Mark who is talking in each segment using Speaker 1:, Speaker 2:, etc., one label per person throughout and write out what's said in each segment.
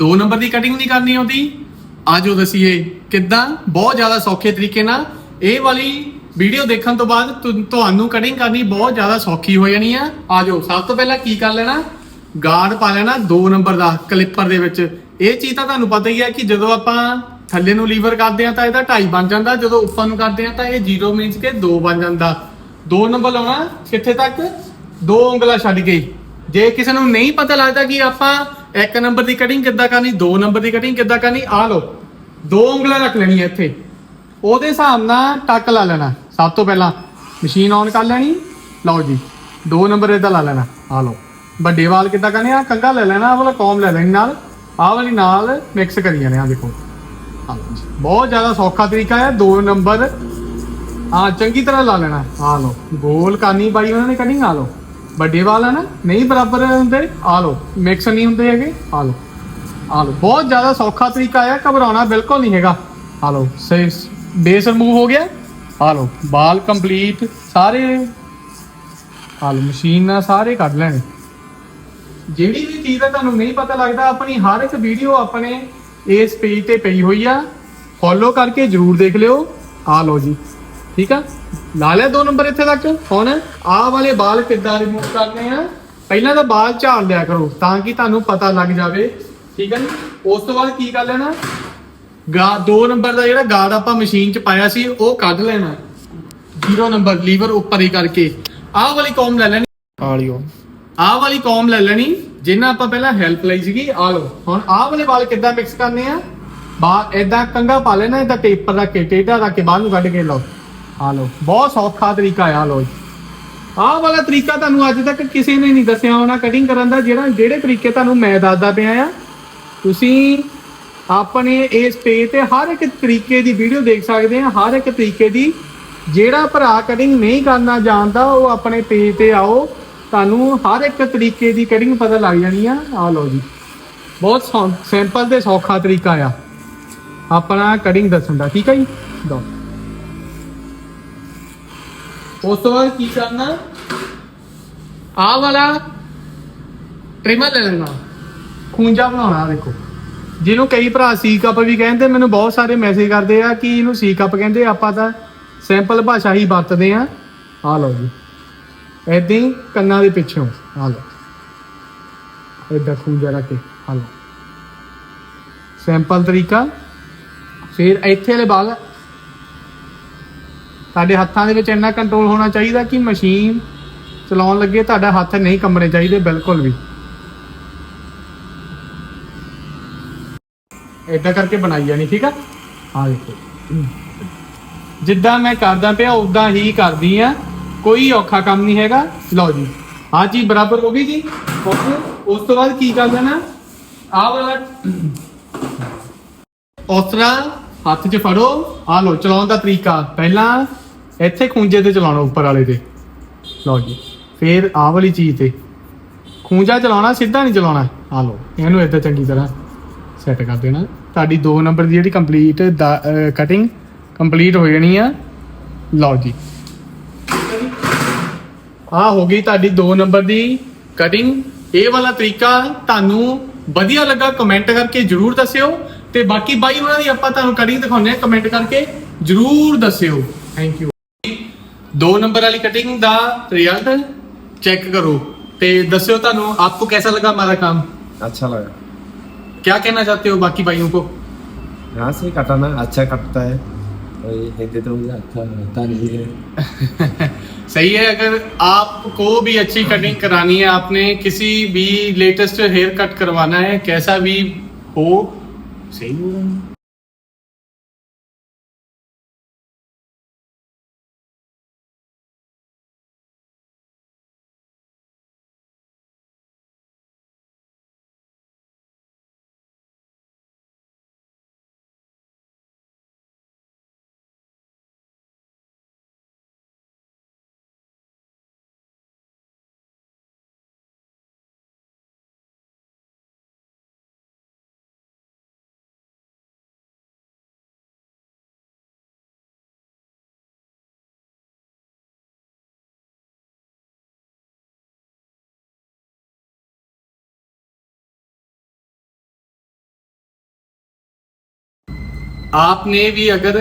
Speaker 1: ਦੋ ਨੰਬਰ ਦੀ ਕਟਿੰਗ ਨਹੀਂ ਕਰਨੀ ਆਉਂਦੀ। ਆਜੋ ਦਸੀਏ, ਕਿੱਦਾਂ? ਬਹੁਤ ਜ਼ਿਆਦਾ ਸੌਖੇ ਤਰੀਕੇ ਨਾਲ ਇਹ ਵਾਲੀ ਵੀਡੀਓ ਦੇਖਣ ਤੋਂ ਬਾਅਦ ਤੁਹਾਨੂੰ ਕਟਿੰਗ ਕਰਨੀ ਬਹੁਤ ਜ਼ਿਆਦਾ ਸੌਖੀ ਹੋ ਜਾਣੀ ਆ। ਆਜੋ ਸਭ ਤੋਂ ਪਹਿਲਾਂ ਕੀ ਕਰ ਲੈਣਾ? ਗਾਰਡ ਪਾ ਲੈਣਾ 2 ਨੰਬਰ ਦਾ ਕਲਿੱਪਰ ਦੇ ਵਿੱਚ। ਇਹ ਚੀਜ਼ ਤਾਂ ਤੁਹਾਨੂੰ ਪਤਾ ਹੀ ਹੈ ਕਿ ਜਦੋਂ ਆਪਾਂ ਥੱਲੇ ਨੂੰ ਲੀਵਰ ਕਰਦੇ ਆ ਤਾਂ ਇਹਦਾ 2.5 ਬਣ ਜਾਂਦਾ, ਜਦੋਂ ਉੱਪਰ ਨੂੰ ਕਰਦੇ ਆ ਤਾਂ ਇਹ 0 ਮੀਨਸ ਕੇ 2 ਬਣ ਜਾਂਦਾ। 2 ਨੰਬਰ ਲਾਉਣਾ, ਕਿੱਥੇ ਤੱਕ? ਦੋ ਉਂਗਲਾਂ ਛੱਡ ਕੇ। ਜੇ ਕਿਸੇ ਨੂੰ ਨਹੀਂ ਪਤਾ ਲੱਗਦਾ ਕਿ ਆਪਾਂ ਇੱਕ ਨੰਬਰ ਦੀ ਕਟਿੰਗ ਕਿੱਦਾਂ ਕਰਨੀ, ਦੋ ਨੰਬਰ ਦੀ ਕਟਿੰਗ ਕਿੱਦਾਂ ਕਰਨੀ ਆ ਲਓ, ਦੋ ਉਂਗਲਾਂ ਰੱਖ ਲੈਣੀਆਂ ਇੱਥੇ। ਉਹਦੇ ਹਿਸਾਬ ਨਾਲ ਟੱਕ ਲਾ ਲੈਣਾ, ਸਭ ਤੋਂ ਪਹਿਲਾਂ ਮਸ਼ੀਨ ਔਨ ਕਰ ਲੈਣੀ, ਲਓ ਜੀ, ਦੋ ਨੰਬਰ ਇਹਦਾ ਲਾ ਲੈਣਾ ਆ ਲਓ। ਵੱਡੇ ਵਾਲ ਕਿੱਦਾਂ ਕਰਨੇ ਆ ਕੰਗਾ ਲੈ ਲੈਣਾ, ਆਹ ਵਾਲਾ ਕੌਮ ਲੈ ਲੈਣੀ ਨਾਲ, ਆਹ ਵਾਲੀ ਨਾਲ ਮਿਕਸ ਕਰੀ ਜਾਣੇ ਆ ਦੇਖੋ। ਬਹੁਤ ਜ਼ਿਆਦਾ ਸੌਖਾ ਤਰੀਕਾ ਹੈ, ਦੋ ਨੰਬਰ ਆ ਚੰਗੀ ਤਰ੍ਹਾਂ ਲਾ ਲੈਣਾ ਆ ਲਓ, ਗੋਲ ਕਰਨੀ ਬਾਈ ਉਹਨਾਂ ਨੇ ਕਟਿੰਗ ਆ ਲਓ। ਵੱਡੇ ਵਾਲ ਆ ਨਾ, ਨਹੀਂ ਬਰਾਬਰ ਹੁੰਦੇ, ਆ ਲਓ ਮਿਕਸ ਨਹੀਂ ਹੁੰਦੇ ਹੈਗੇ, ਆ ਲਓ ਆ ਲਓ। ਬਹੁਤ ਜ਼ਿਆਦਾ ਸੌਖਾ ਤਰੀਕਾ ਹੈ ਘਬਰਾਉਣਾ ਬਿਲਕੁਲ ਨਹੀਂ ਹੈਗਾ। ਆ ਲਓ ਸਹੀ ਬੇਸ ਰਿਮੂਵ ਹੋ ਗਿਆ। ਆ ਲਓ ਬਾਲ ਕੰਪਲੀਟ ਸਾਰੇ। ਆ ਲਓ ਮਸ਼ੀਨ ਨਾਲ ਸਾਰੇ ਕੱਢ ਲੈਣੇ। ਜਿਹੜੀ ਵੀ ਚੀਜ਼ ਦਾ ਤੁਹਾਨੂੰ ਨਹੀਂ ਪਤਾ ਲੱਗਦਾ, ਆਪਣੀ ਹਰ ਇੱਕ ਵੀਡੀਓ ਆਪਣੇ ਇਸ ਪੇਜ ਤੇ ਪਈ ਹੋਈ ਆ। ਫੋਲੋ ਕਰਕੇ ਜਰੂਰ ਦੇਖ ਲਿਓ। ਆ ਲਓ ਜੀ। ਠੀਕ ਆ? ਲਾ ਲਿਆ ਦੋ ਨੰਬਰ ਇੱਥੇ ਤੱਕ? ਹੁਣ ਆਹ ਵਾਲੇ ਬਾਲ ਕਿੱਦਾਂ ਰਿਮੂਵ ਕਰਨੇ ਆ? ਪਹਿਲਾਂ ਤਾਂ ਬਾਲ ਝਾੜ ਲਿਆ ਕਰੋ ਤਾਂ ਕਿ ਤੁਹਾਨੂੰ ਪਤਾ ਲੱਗ ਜਾਵੇ। ਠੀਕ ਹੈ ਜੀ? ਉਸ ਤੋਂ ਬਾਅਦ ਕੀ ਕਰ ਲੈਣਾ? ਗਾ ਦੋ ਨੰਬਰ ਦਾ ਜਿਹੜਾ ਗਾਰਡ ਆਪਾਂ ਮਸ਼ੀਨ 'ਚ ਪਾਇਆ ਸੀ ਉਹ ਕੱਢ ਲੈਣਾ। ਜ਼ੀਰੋ ਨੰਬਰ ਲੀਵਰ ਉੱਪਰ ਹੀ ਕਰਕੇ। ਆਹ ਵਾਲੀ ਕੌਮ ਲੈ ਲੈਣੀ।
Speaker 2: ਆਲਿਓ
Speaker 1: ਆਹ ਵਾਲੀ ਕੌਮ ਲੈ ਲੈਣੀ ਜਿੰਨਾ ਆਪਾਂ ਪਹਿਲਾਂ ਹੈਲਪ ਲਈ ਸੀਗੀ ਆ ਲਓ। ਹੁਣ ਆਹ ਵਾਲੇ ਵਾਲ ਕਿੱਦਾਂ ਮਿਕਸ ਕਰਨੇ ਆ? ਬਾ ਇਦਾਂ ਕੰਗਾ ਪਾ ਲੈਣਾ ਇਦਾਂ ਟੇਪਰ ਰੱਖ ਕੇ ਟੇਢਾ ਰੱਖ ਕੇ ਬਾਹਰ ਨੂੰ ਕੱਢ ਕੇ ਲਓ। ਆ ਲਓ। ਬਹੁਤ ਸੌਖਾ ਤਰੀਕਾ ਆ, ਲਓ ਜੀ। ਆਹ ਵਾਲਾ ਤਰੀਕਾ ਤੁਹਾਨੂੰ ਅੱਜ ਤੱਕ ਕਿਸੇ ਨੇ ਨਹੀਂ ਦੱਸਿਆ ਹੋਣਾ ਕਟਿੰਗ ਕਰਨ ਦਾ, ਜਿਹੜਾ ਜਿਹੜੇ ਤਰੀਕੇ ਤੁਹਾਨੂੰ ਮੈਂ ਦੱਸਦਾ ਪਿਆ ਆ। ਤੁਸੀਂ ਆਪਣੇ ਇਸ ਪੇਜ ਤੇ ਹਰ ਇੱਕ ਤਰੀਕੇ ਦੀ ਵੀਡੀਓ ਦੇਖ ਸਕਦੇ ਆ। ਹਰ ਇੱਕ ਤਰੀਕੇ ਦੀ ਜਿਹੜਾ ਭਰਾ ਕਟਿੰਗ ਨਹੀਂ ਕਰਨਾ ਜਾਣਦਾ, ਉਹ ਆਪਣੇ ਪੇਜ ਤੇ ਆਓ। ਤੁਹਾਨੂੰ ਹਰ ਇੱਕ ਤਰੀਕੇ ਦੀ ਕਟਿੰਗ ਪਤਾ ਲੱਗ ਜਾਣੀ ਆ। ਆ ਲਓ ਜੀ। ਬਹੁਤ ਸਿੰਪਲ ਤੇ ਸੌਖਾ ਤਰੀਕਾ ਆ। ਆਪਣਾ ਕਟਿੰਗ ਦੱਸਣ ਦਾ। ਠੀਕ ਹੈ ਜੀ? ਦੋ ਉਸ ਤੋਂ ਬਾਅਦ ਕੀ ਕਰਨਾ? ਆਹ ਵਾਲਾ ਟ੍ਰਿਮਰ ਲੈ ਲੈਣਾ। ਖੂੰਜਾ ਬਣਾਉਣਾ ਦੇਖੋ। ਜਿਹਨੂੰ ਕਈ ਭਰਾ ਸੀ ਕੱਪ ਵੀ ਕਹਿੰਦੇ, ਮੈਨੂੰ ਬਹੁਤ ਸਾਰੇ ਮੈਸੇਜ ਕਰਦੇ ਆ ਕਿ ਇਹਨੂੰ ਸੀ ਕੱਪ ਕਹਿੰਦੇ, ਆਪਾਂ ਤਾਂ ਸਿੰਪਲ ਭਾਸ਼ਾ ਹੀ ਵਰਤਦੇ ਆ। ਆ ਲਓ ਜੀ। ਏਦਾਂ ਹੀ ਕੰਨਾਂ ਦੇ ਪਿੱਛੋਂ ਆ ਲਓ। ਏਦਾਂ ਖੂੰਜਾ ਰੱਖ ਕੇ ਆ ਲਓ। ਸਿੰਪਲ ਤਰੀਕਾ। ਫਿਰ ਇੱਥੇ ਵਾਲੇ ਬਾਲ ਸਾਡੇ ਹੱਥਾਂ ਦੇ ਵਿੱਚ ਇੰਨਾ ਕੰਟਰੋਲ ਹੋਣਾ ਚਾਹੀਦਾ ਕਿ ਮਸ਼ੀਨ ਚਲਾਉਣ ਲੱਗੇ ਤੁਹਾਡਾ ਹੱਥ ਨਹੀਂ ਕੰਬਣੇ ਚਾਹੀਦੇ, ਬਿਲਕੁਲ ਵੀ। ਏਦਾਂ ਕਰਕੇ ਬਣਾਈ ਜਾਣੀ, ਠੀਕ ਆ? ਆ ਦੇਖੋ। ਜਿੱਦਾਂ ਮੈਂ ਕਰਦਾ ਪਿਆ ਉਦਾਂ ਹੀ ਕਰਦੀ ਆ। ਕੋਈ ਔਖਾ ਕੰਮ ਨਹੀਂ ਹੈਗਾ। ਲਓ ਜੀ ਹਾਂ ਜੀ ਬਰਾਬਰ ਹੋ ਗਈ ਜੀ। ਓਕੇ ਉਸ ਤੋਂ ਬਾਅਦ ਕੀ ਕਰ ਦੇਣਾ ਆਹ ਵਾਲਾ ਉਸ ਤਰ੍ਹਾਂ ਹੱਥ 'ਚ ਫੜੋ। ਆ ਲਓ, ਚਲਾਉਣ ਦਾ ਤਰੀਕਾ। ਪਹਿਲਾਂ ਇੱਥੇ ਖੂੰਜੇ ਤੇ ਚਲਾਉਣਾ ਉੱਪਰ ਵਾਲੇ ਤੇ। ਲਓ ਜੀ, ਫਿਰ ਆਹ ਵਾਲੀ ਚੀਜ਼ ਤੇ। ਖੂੰਜਾ ਚਲਾਉਣਾ, ਸਿੱਧਾ ਨਹੀਂ ਚਲਾਉਣਾ। ਆ ਲਓ, ਇਹਨੂੰ ਏਦਾਂ ਚੰਗੀ ਤਰ੍ਹਾਂ ਸੈੱਟ ਕਰ ਦੇਣਾ। ਤੁਹਾਡੀ 2 ਨੰਬਰ ਦੀ ਜਿਹੜੀ ਕੰਪਲੀਟ ਕਟਿੰਗ ਕੰਪਲੀਟ ਹੋ ਜਾਣੀ ਆ। ਲਓ ਜੀ। ਆ ਹੋ ਗਈ ਤੁਹਾਡੀ 2 ਨੰਬਰ ਦੀ ਕਟਿੰਗ ਇਹ ਵਾਲਾ ਤਰੀਕਾ ਤੁਹਾਨੂੰ ਵਧੀਆ ਲੱਗਾ ਕਮੈਂਟ ਕਰਕੇ ਜਰੂਰ ਦੱਸਿਓ। ਤੇ ਬਾਕੀ ਬਾਈ ਉਹਨਾਂ ਦੀ ਆਪਾਂ ਤੁਹਾਨੂੰ ਕਟਿੰਗ ਦਿਖਾਉਂਦੇ ਆ ਕਮੈਂਟ ਕਰਕੇ ਜਰੂਰ ਦੱਸਿਓ। ਥੈਂਕ ਯੂ 2 ਨੰਬਰ ਵਾਲੀ ਕਟਿੰਗ ਦਾ ਰਿਜ਼ਲਟ ਚੈੱਕ ਕਰੋ ਤੇ ਦੱਸਿਓ ਤੁਹਾਨੂੰ ਆਪਕੋ कैसा लगा हमारा काम
Speaker 2: अच्छा लगा
Speaker 1: क्या कहना चाहते हो बाकी भाइयों को
Speaker 2: यहाँ से कटाना अच्छा कटता है और ये हिंदी तो मुझे अच्छा लगता नहीं है
Speaker 1: सही है अगर आपको भी अच्छी कटिंग करानी है आपने किसी भी लेटेस्ट हेयर कट करवाना है कैसा भी हो सही हो आपने भी अगर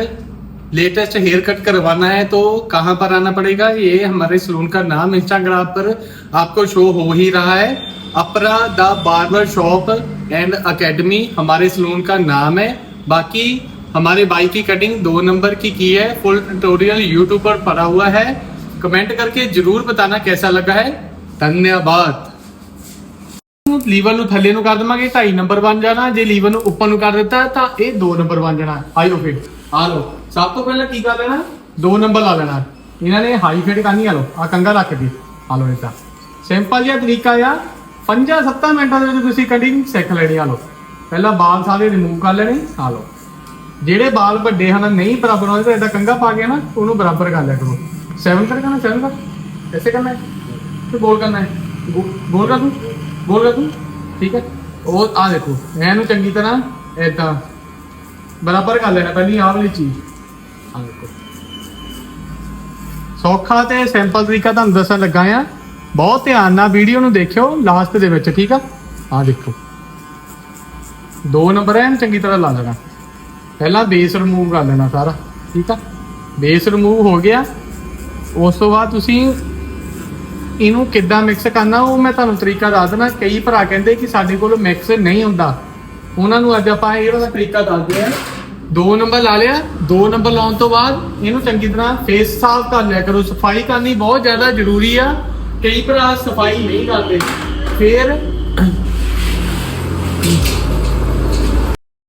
Speaker 1: लेटेस्ट हेयर कट करवाना है तो कहाँ पर आना पड़ेगा? ये हमारे सलून का नाम इंस्टाग्राम पर आपको शो हो ही रहा है। Apra the barber shop and academy हमारे सलून का नाम है। बाकी हमारे बाई की कटिंग दो नंबर की की है। फुल ट्यूटोरियल यूट्यूब पर पड़ा हुआ है। कमेंट करके ज़रूर बताना कैसा लगा है। धन्यवाद। ਲੀਵਰ ਨੂੰ ਥੱਲੇ ਨੂੰ ਕਰ ਦਵਾਂਗੇ 2.5 ਨੰਬਰ ਬਣ ਜਾਣਾ। ਜੇ ਲੀਵਰ ਨੂੰ ਉੱਪਰ ਨੂੰ ਕਰ ਦਿੱਤਾ, ਤਾਂ ਇਹ 2 ਨੰਬਰ ਬਣ ਜਾਣਾ। ਆਇਓ ਫਿਰ ਆ ਲਓ, ਸਭ ਤੋਂ ਪਹਿਲਾਂ ਕੀ ਕਰ ਲੈਣਾ? 2 ਨੰਬਰ ਲਾ ਲੈਣਾ। ਇਹਨਾਂ ਨੇ ਹਾਈ ਫਿਟ ਕਰਨੀ ਆ ਲਓ ਆ ਕੰਗਾ ਰੱਖ ਦੀ ਆ ਲਓ ਇਦਾਂ ਸਿੰਪਲ ਜਿਹਾ ਤਰੀਕਾ ਆ। 5-7 ਮਿੰਟਾਂ ਦੇ ਵਿੱਚ ਤੁਸੀਂ ਕਟਿੰਗ ਸਿੱਖ ਲੈਣੀ ਆ ਲਓ। ਪਹਿਲਾਂ ਬਾਲ ਸਾਰੇ ਰਿਮੂਵ ਕਰ ਲੈਣੇ, ਆ ਲਓ। ਜਿਹੜੇ ਬਾਲ ਵੱਡੇ ਹਨ, ਨਹੀਂ ਬਰਾਬਰ ਹੋਏ ਤਾਂ ਇਦਾਂ ਕੰਗਾ ਪਾ ਕੇ ਨਾ, ਉਹਨੂੰ ਬਰਾਬਰ ਕਰ ਲਿਆ ਕਰੋ। 7 ਕਰ ਕਰਨਾ 7 ਕਰ ਐਸੇ ਕਰਨਾ ਹੈ? ਤੇ ਗੋਲ ਕਰਨਾ ਹੈ? ਗੋ- ਕਰ ਤੂੰ। ਬੋਲ ਕਰ ਤੂੰ, ਠੀਕ ਹੈ? ਉਹ ਆ ਦੇਖੋ ਇਹਨੂੰ ਚੰਗੀ ਤਰ੍ਹਾਂ ਇਦਾਂ ਬਰਾਬਰ ਕਰ ਲੈਣਾ, ਪਹਿਲੀ ਆਹ ਵਾਲੀ ਚੀਜ਼। ਆ ਦੇਖੋ। ਸੌਖਾ ਤੇ ਸਿੰਪਲ ਤਰੀਕਾ ਤੁਹਾਨੂੰ ਦੱਸਣ ਲੱਗਾ ਆ ਬਹੁਤ ਧਿਆਨ ਨਾਲ ਵੀਡੀਓ ਨੂੰ ਦੇਖਿਓ ਲਾਸਟ ਦੇ ਵਿੱਚ, ਠੀਕ ਆ? ਆ ਦੇਖੋ। ਦੋ ਨੰਬਰ ਐਨ ਚੰਗੀ ਤਰ੍ਹਾਂ ਲਾ ਲੈਣਾ। ਪਹਿਲਾਂ ਬੇਸ ਰਿਮੂਵ ਕਰ ਲੈਣਾ ਸਾਰਾ, ਠੀਕ ਆ? ਬੇਸ ਰਿਮੂਵ ਹੋ ਗਿਆ। ਉਸ ਤੋਂ ਬਾਅਦ ਤੁਸੀਂ ਇਹਨੂੰ ਕਿੱਦਾਂ ਮਿਕਸ ਕਰਨਾ, ਉਹ ਮੈਂ ਤੁਹਾਨੂੰ ਤਰੀਕਾ ਦੱਸ ਦਿੰਦਾ। ਕਈ ਭਰਾ ਕਹਿੰਦੇ ਕਿ ਸਾਡੇ ਕੋਲ ਮਿਕਸ ਨਹੀਂ ਹੁੰਦਾ। ਉਹਨਾਂ ਨੂੰ ਅੱਜ ਆਪਾਂ ਇਹ ਵਾਲਾ ਤਰੀਕਾ ਦੱਸਦੇ ਆ ਦੋ ਨੰਬਰ ਲਾ ਲਿਆ, ਦੋ ਨੰਬਰ ਲਾਉਣ ਤੋਂ ਬਾਅਦ ਇਹਨੂੰ ਚੰਗੀ ਤਰ੍ਹਾਂ ਫੇਸ ਸਾਫ਼ ਕਰ ਲਿਆ ਕਰੋ। ਸਫ਼ਾਈ ਕਰਨੀ ਬਹੁਤ ਜ਼ਿਆਦਾ ਜ਼ਰੂਰੀ ਆ। ਕਈ ਭਰਾ ਸਫ਼ਾਈ ਨਹੀਂ ਕਰਦੇ। ਫਿਰ